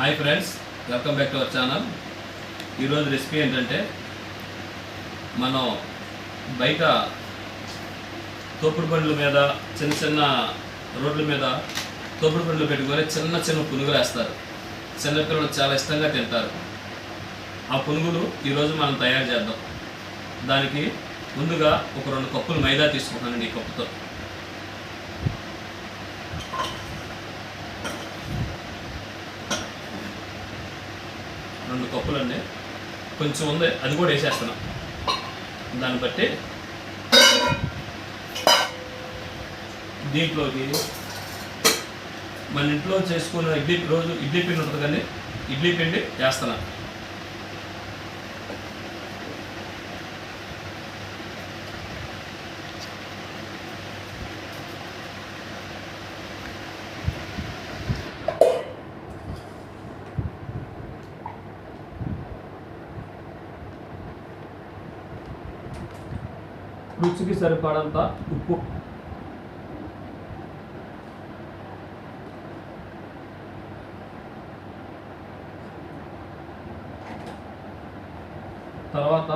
Hi friends welcome back to our channel ఈరోజు recipe ఏంటంటే మనం బయట తోపుడు బండ్ల మీద చిన్న చిన్న రోడ్ల మీద తోపుడు బండ్లు పెట్టుకొని చిన్న చిన్న పునుగులు వేస్తారు. చిన్నపిల్లలు చాలా ఇష్టంగా తింటారు. ఆ పునుగులు ఈరోజు మనం తయారు చేద్దాం. దానికి ముందుగా ఒక రెండు కప్పులు మైదా తీసుకుంటానండి ఈ కప్పుతో. పప్పులండి కొంచెం ఉంది అది కూడా వేసేస్తున్నాం. దాన్ని బట్టి దీంట్లోకి మన ఇంట్లో చేసుకున్న ఇడ్లీ రోజు ఇడ్లీ పిండి ఉంటుంది కానీ ఇడ్లీ పిండి వేస్తున్నా. రుచికి సరిపడంత ఉప్పు. తర్వాత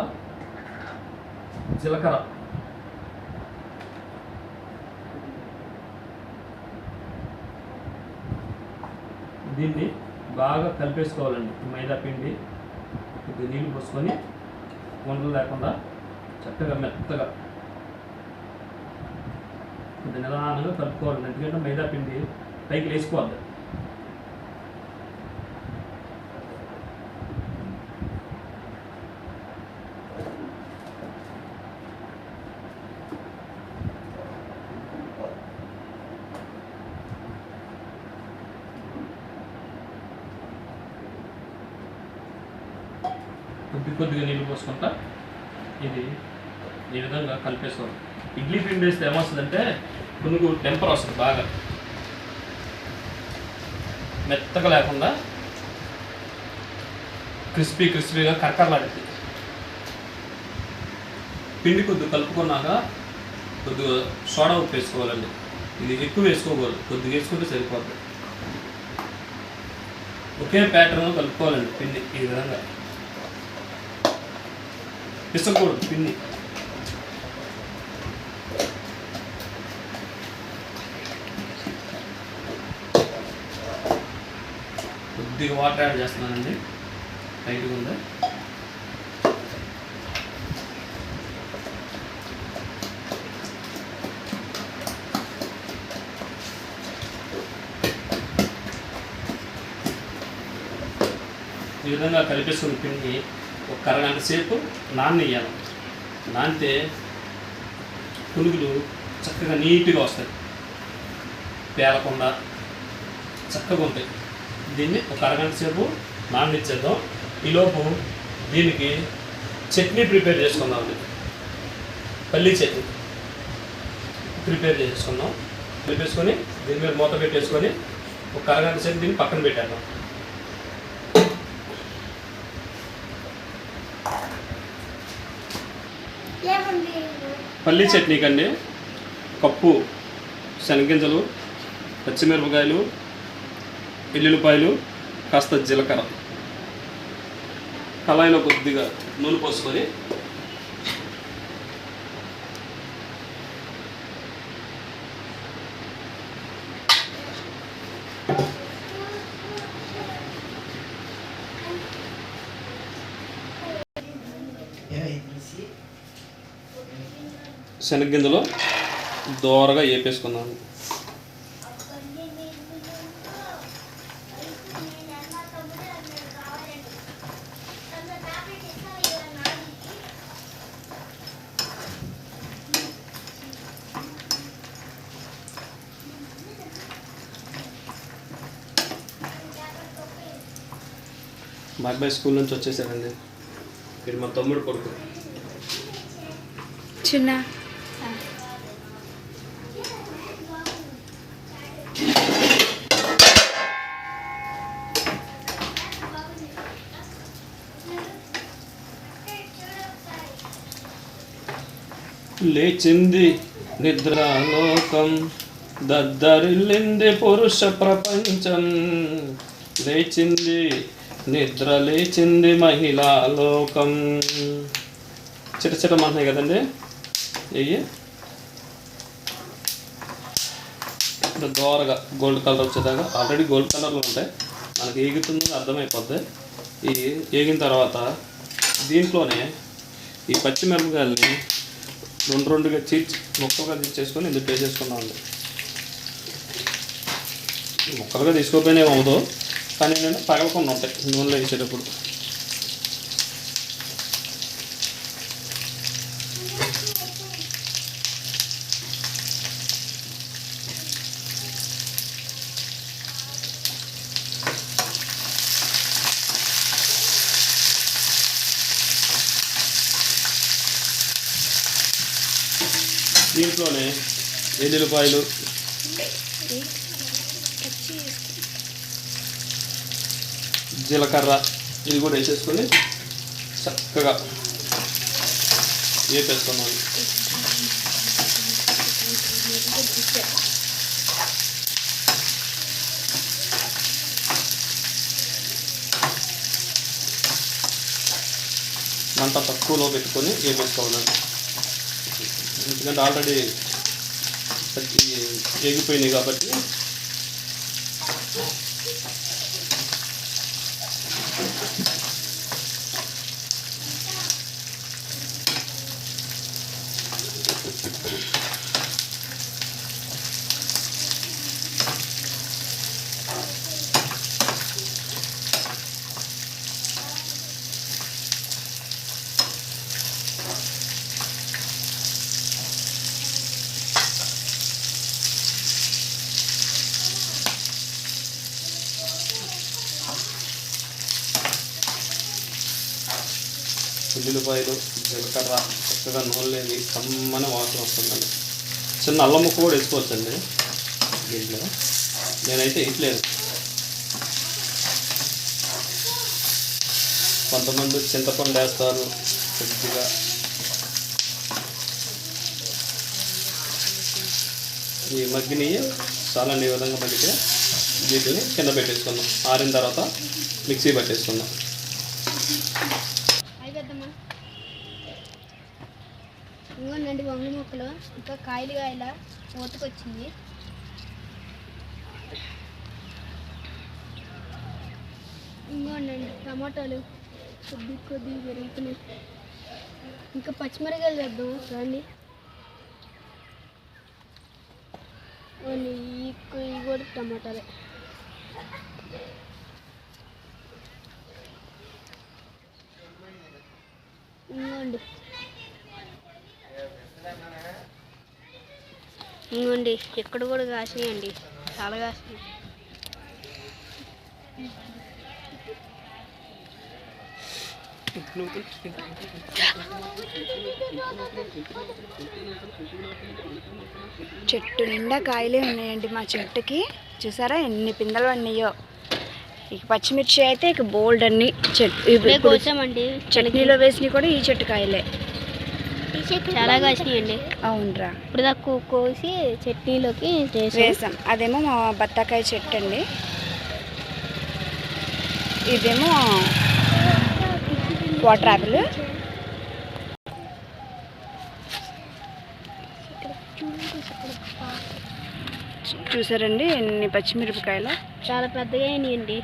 జీలకర్ర. దీన్ని బాగా కలిపేసుకోవాలండి. మైదా పిండి కొద్దిగా నీళ్ళు పోసుకొని వండలు లేకుండా చక్కగా మెత్తగా కొద్దిగా నిదానంగా కలుపుకోవాలి. ఎందుకంటే మైదా పిండి పైకి వేసుకోవాలి కొద్ది కొద్దిగా నీళ్ళు పోసుకుంటా. ఇది ఈ విధంగా కలిపేసుకోవాలి. ఇడ్లీ పిండి వేస్తే ఏమొస్తుందంటే పునుగు టెంపర్ వస్తుంది బాగా. మెత్తగా లేకుండా క్రిస్పీ క్రిస్పీగా కరకరలాడుతుంది పిండి. కొద్దిగా కలుపుకున్నాక కొద్దిగా సోడా ఉప్పు వేసుకోవాలండి. ఇది ఎక్కువ వేసుకోకూడదు. కొద్దిగా వేసుకుంటే సరిపోతుంది ఒకే ప్యాటర్న్ కలుపుకోవాలండి పిండి ఈ విధంగా. పిసకూడదు పిండి. కొద్దిగా వాటర్ యాడ్ చేస్తున్నానండి. టైట్గా ఉంది ఈ విధంగా కలిపేసుకున్న పిండి ఒక అరగంట సేపు నాననియ్యాలి. నానితే పునుగులు చక్కగా నీట్గా వస్తాయి. పేలకుండా చక్కగా ఉంటాయి. దీన్ని ఒక అరగంట సేపు నాననిచ్చేద్దాం. ఈలోపు దీనికి చట్నీ ప్రిపేర్ చేసుకుందామండి పల్లీ చట్నీ ప్రిపేర్ చేసుకుందాం. కలిపేసుకొని దీని మీద మూత పెట్టేసుకొని ఒక అరగంట సేపు దీన్ని పక్కన పెట్టేద్దాం. పల్లీ చట్నీ కండి కప్పు శనగింజలు పచ్చిమిరపకాయలు ఎల్లుల్లిపాయలు కాస్త జీలకర్ర. కళాయిలో కొద్దిగా నూనె పోసుకొని శనగగింజలో దోరగా వేపేసుకున్నాను అబ్బాయి స్కూల్ నుంచి వచ్చేసాడండి. వీడు మా తమ్ముడు కొడుకు. చిన్న. లేచింది నిద్రాలోకం దద్దరిల్లింది పురుష ప్రపంచం. లేచింది నిద్ర లేచింది మహిళా లోకం. చిట చిట మంటున్నాయి కదండి. ఇవి ఇప్పుడు దోరగా గోల్డ్ కలర్ వచ్చేదాకా ఆల్రెడీ గోల్డ్ కలర్లో ఉంటాయి. మనకి ఏగుతుందో అర్థమైపోద్ది. ఈ ఏగిన తర్వాత దీంట్లోనే ఈ పచ్చిమిరపకాయలని రెండు రెండుగా చీర్చి ముక్కలుగా తీసేసుకొని ఇందులో వేసేసుకున్నామండి ముక్కలుగా తీసుకోకపోయినా అవ్వదు కానీ నేను పగలకుండా ఉంటాయి. నూనెలో వేసేటప్పుడు. దీంట్లోనే ఎల్లుల్లిపాయలు జీలకర్ర ఇది కూడా వేసేసుకొని చక్కగా వేపేసుకున్నాను మంట తక్కువలో పెట్టుకొని వేపేసుకోవాలండి ఎందుకంటే ఆల్రెడీ ఎగిపోయినాయి కాబట్టి ఉల్లిపాయలు జీలకర్ర చక్కగా నూనెలేవి కమ్మని వాసన వస్తుందండి. చిన్న అల్లం ముక్క కూడా వేసుకోవచ్చండి దీంట్లో. నేనైతే ఇట్లేదు కొంతమంది చింతపండు వేస్తారు కొద్దిగా. ఈ మగ్గిని చాలండి ఈ విధంగా మగ్గితే వీటిని కింద పెట్టేసుకుందాం. ఆరిన తర్వాత మిక్సీ పట్టేసుకుందాం. మొక్కలు ఇంకా కాయలు కాయల మూతకొచ్చింది ఇంకోండి టమాటాలు కొద్ది కొద్ది పెరుగుతున్నాయి. ఇంకా పచ్చిమిరకాయలు చేద్దాం రండి. ఓన్లీ ఈ కూడా టమాటాలే. ఇంకోండి ఇంకోండి ఇక్కడ కూడా కాసినాయండి చాలా కాసినాయి చెట్టు నిండా కాయలే ఉన్నాయండి మా చెట్టుకి. చూసారా ఎన్ని పిందెలు ఉన్నాయో ఇక పచ్చిమిర్చి అయితే ఇక బోల్డ్ అన్ని చెట్టు చట్నీలో వేసినవి కూడా ఈ చెట్టు కాయలే. చాలా కాసినాయండి అవునరా. ఇప్పుడు దాకా కోసి చట్నీలోకి వేసాం. అదేమో మా బత్తాకాయ చెట్టు అండి. ఇదేమో వాటర్ యాపిల్ చూసారండి ఎన్ని పచ్చిమిరపకాయలు? చాలా పెద్దగా అయినాయండి.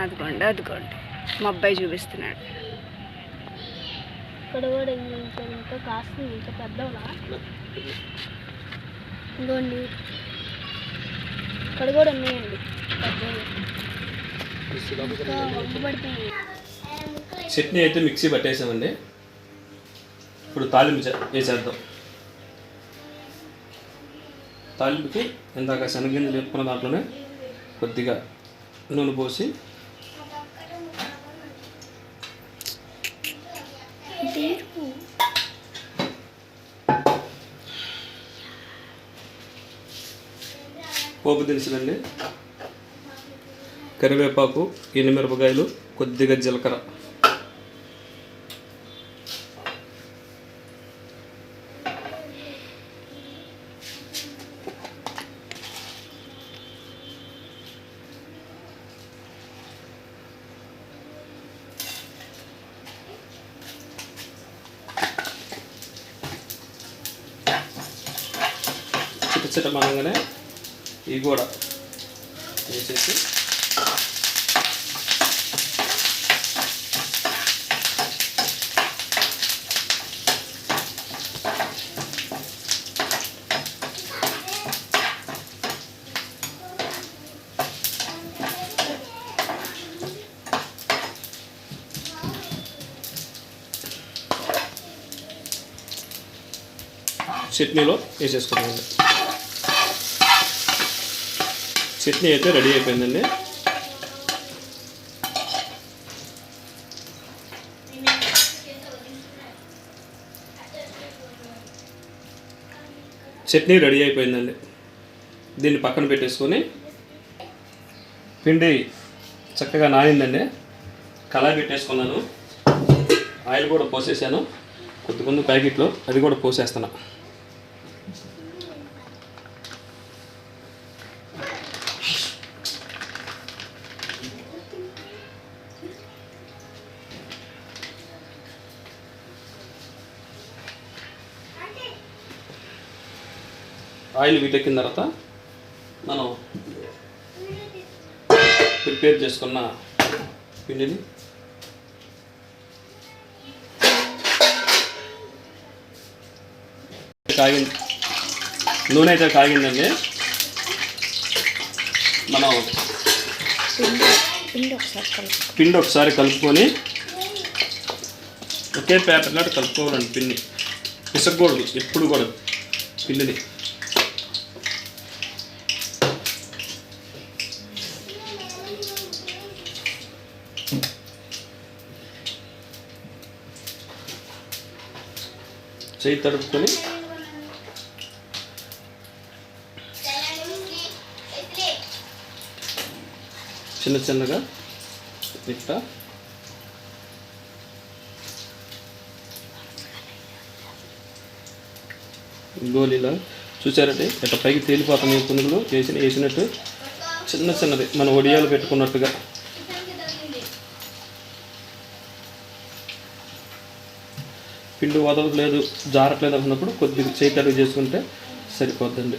అదిగోండి అదిగోండి. మా అబ్బాయి చూపిస్తున్నాడు. ఇక్కడ కూడా ఇంకా ఇంకా కాస్తుంది. ఇంకా పెద్దవలా ఇంకోండి ఇక్కడ కూడా ఉన్నాయండి. చట్నీ అయితే మిక్సీ పట్టేసామండి. ఇప్పుడు తాలింపు వేసేద్దాం తాలింపుకి ఇందాక శనగింజలు వేసుకున్న దాంట్లోనే కొద్దిగా నూనె పోసి పోపు దినుసులండి. కరివేపాకు ఎండుమిరపకాయలు కొద్దిగా జీలకర్ర. చిచ్చట మనగానే ఇవి కూడా వేసేసి చట్నీలో వేసేసుకున్నామండి చట్నీ అయితే రెడీ అయిపోయిందండి. చట్నీ రెడీ అయిపోయిందండి. దీన్ని పక్కన పెట్టేసుకొని పిండి చక్కగా నానిందండి. కళాయి పెట్టేసుకున్నాను. ఆయిల్ కూడా పోసేసాను. కొద్ది కొంత ప్యాకెట్లో అది కూడా పోసేస్తాను ఆయిల్ వీటెక్కిన తర్వాత మనం ప్రిపేర్ చేసుకున్న పిండిని కాగింది నూనె అయితే కాగిందండి. మనం పిండి ఒకసారి ఒకసారి కలుపుకొని ఒకే పేపర్ లాంటి కలుపుకోవాలండి పిండి. పిసకూడదు ఎప్పుడు కూడా పిండిని. చేయి తడుపుకొని చిన్న చిన్నగా ఇట్లా గోళీలా. చూసారంటే ఇట్లా పైకి తేలిపోతున్నాయి పునుగులు. వేసిన వేసినట్టు చిన్న చిన్నది. మన ఒడియాలు పెట్టుకున్నట్టుగా. పిండి వదలట్లేదు జారట్లేదు అన్నప్పుడు కొద్దిగా చేయి కడుగు చేసుకుంటే సరిపోద్దండి.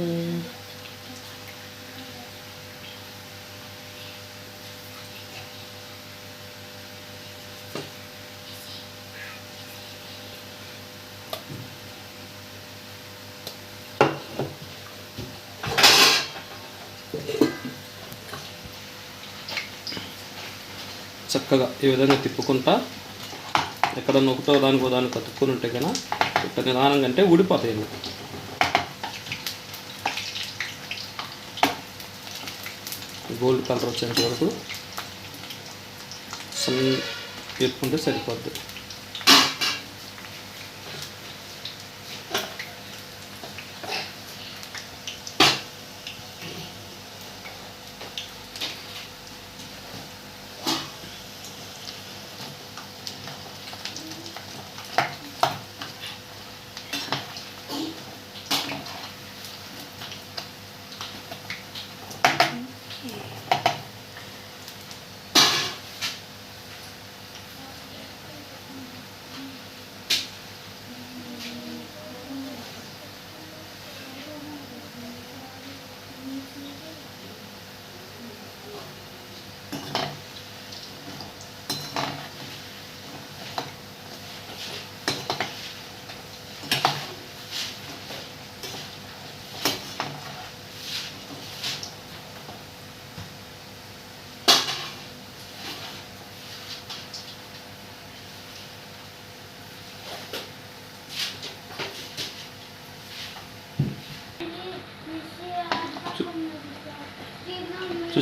చక్కగా ఈ విధంగా తిప్పుకుంటా ఎక్కడన్నా ఒకటో దానికో దానికి కతుక్కుని ఉంటే కన్నా ఇక్కడ నిదానంగా అంటే ఊడిపోతాయి గోల్డ్ కలర్ వచ్చేంత వరకు సన్ వేపుకుంటే సరిపోద్ది.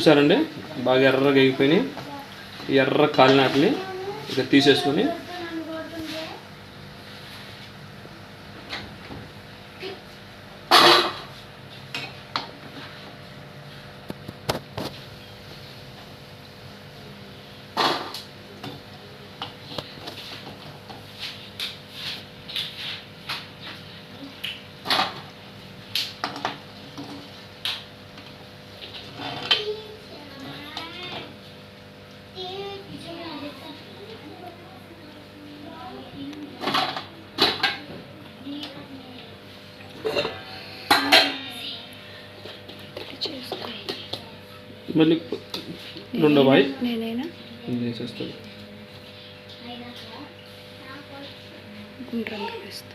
చూసారండి? బాగా ఎర్రగా ఎగిపోయినాయి ఎర్ర కాలినాటిని ఇక తీసేసుకొని రెండో బాయ్ నేనైనా? ఇది వేసేస్తాను గుండ్రంగా వేస్తా.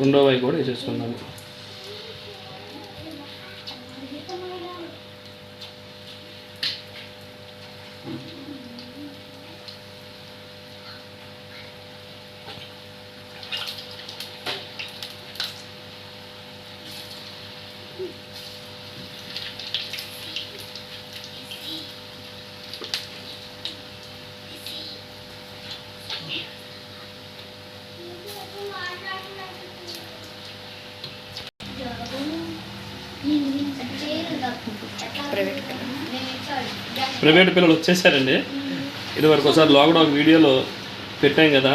రెండో బాయ్ కూడా వేసేసుకున్నాను ప్రైవేట్ పిల్లలు వచ్చేసారండి. ఇది వరకు ఒకసారి ఒక వీడియోలో పెట్టాం కదా.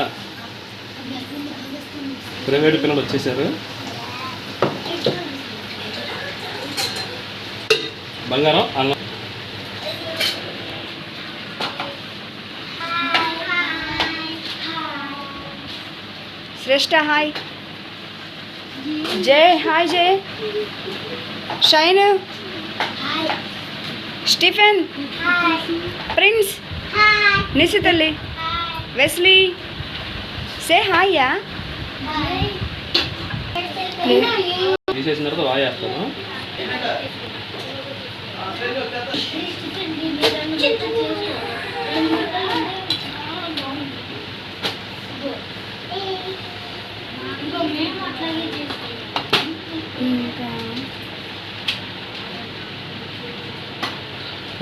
ప్రైవేట్ పిల్లలు వచ్చేసారు. బంగారం అన్నం Shreshta hi. Jai hi Jai. Shine. Stephen prince నిసి తల్లి వెస్లీ సే హాయ్ యా తీసేసిన తర్వాత వాయేస్తాను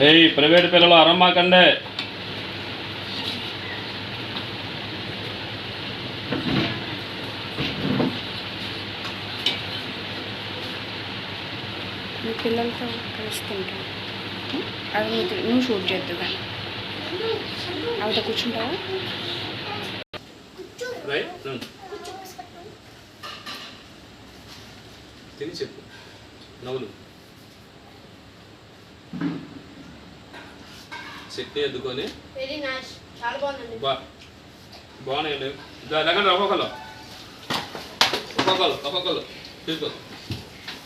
ఏయ్ ప్రైవేట్ పిల్లలు అరమ్మాకండే మీ పిల్లలతో కలిసి తింటాం అది నువ్వు షూట్ చేద్దు కానీ. ఆవిడ కూర్చుంటావా? తిని చెప్పు. నవ్వులు. శక్తి ఎద్దుకొని. వెరీ నైస్ చాలా బాగుందండి. బా బాగున్నాయండి. లేకండి ఒక్కొక్కరు ఒక్కొక్కరు ఒక్కొక్కరు తీసుకో.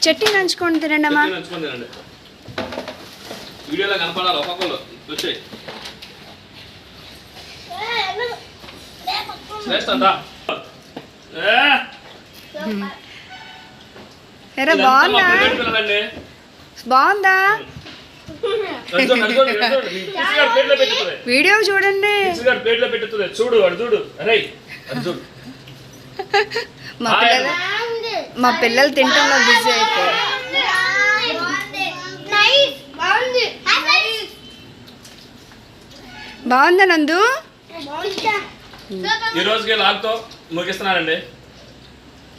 చట్నీ నంచుకొని తినండి అమ్మా నంచుకొని తినండి. వీడియోలో కనపడాలి ఒక్కొక్కరు బాగుందా? బాగుందా? వీడియో చూడండి. చూడు చూడు. అరే అర్జున్. మా పిల్లలు మా పిల్లలు తింటాంలో బిజీ అయిపోయారు. నైస్ బాగుంది నందు? ఈ రోజుకి లాగ్తో ముగిస్తున్నానండి.